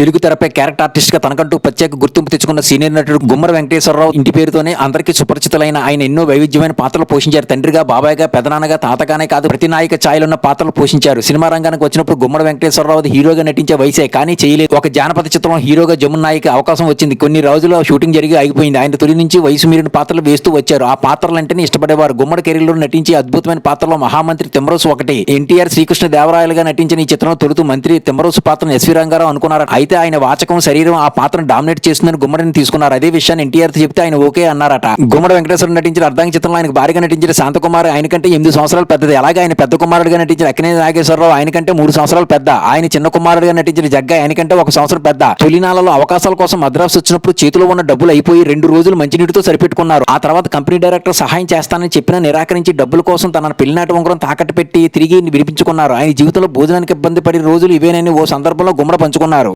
తెలుగు తెరపై క్యారెక్టర్ ఆర్టిస్ట్గా తనకంటూ ప్రత్యేక గుర్తింపు తెచ్చుకున్న సీనియర్ నటుడు గుమ్మర వెంకటేశ్వరరావు ఇంటి పేరుతోనే అందరికీ సుపరిచితులైన ఆయన ఎన్నో వైవిధ్యమైన పాత్రలు పోషించారు. తండ్రిగా బాబాయ్గా పెదనాన్నగా తాతగానే కాదు ప్రతి నాయక ఛాయలున్న పాత్రలు పోషించారు. సినిమా రంగానికి వచ్చినప్పుడు గుమ్మర వెంకటేశ్వరరావు హీరోగా నటించే వయసే కానీ చేయలేదు. ఒక జానపద చిత్రం హీరోగా జమున్ నాయక్ అవకాశం వచ్చింది. కొన్ని రోజులు షూటింగ్ జరిగి ఆగిపోయింది. ఆయన తొలి నుంచి వయసు మీరిన పాత్రలు వేస్తూ వచ్చారు. ఆ పాత్రలంటేనే ఇష్టపడేవారు. గుమ్మడి కెరీర్లో నటించి అద్భుతమైన పాత్రలో మహామంత్రి తిమ్మరోసు ఒకటి. ఎన్టీఆర్ శ్రీకృష్ణ దేవరాయలుగా నటించిన ఈ చిత్రంలో తొలుతూ మంత్రి తిమ్మరోసు పాత్రను ఎస్వి రంగారావు అనుకున్నారు అయితే ఆయన వాచకం శరీరం ఆ పాత్రను డామినేట్ చేస్తుందని గుమ్మడిని తీసుకున్నారు. అదే విషయాన్ని ఎన్టీఆర్ చెప్తే ఆయన ఓకే అన్నారట. గుమ్మడి వెంకటేశ్వర నటించిన అర్ధాంగ చిత్రంలో ఆయనకు భారీగా నటించిన శాంతకుమార్ ఆయన కంటే ఎనిమిది సంవత్సరాలు పెద్దది. అలాగే ఆయన పెద్ద కుమారుడిగా నటించిన అక్కినే నాగేశ్వరరావు ఆయన కంటే మూడు సంవత్సరాలు పెద్ద. ఆయన చిన్న కుమారుడిగా నటించిన జగ్గ ఆయన కంటే ఒక సంవత్సరం పెద్ద. తొలినాలలో అవకాశాల కోసం మద్రాసు వచ్చినప్పుడు చేతిలో ఉన్న డబ్బులు అయిపోయి రెండు రోజులు మంచినీటితో సరిపెట్టుకున్నారు. ఆ తర్వాత కంపెనీ డైరెక్టర్ సహాయం చేస్తానని చెప్పినా నిరాకరించి డబ్బుల కోసం తన పెళ్ళినాటి ఉంగరం తాకట్టు పెట్టి తిరిగి విడిపించుకున్నారు. ఆయన జీవితంలో భోజనానికి ఇబ్బంది పడిన రోజులు ఇవేనని ఓ సందర్భంలో గుమ్మడ పంచుకున్నారు.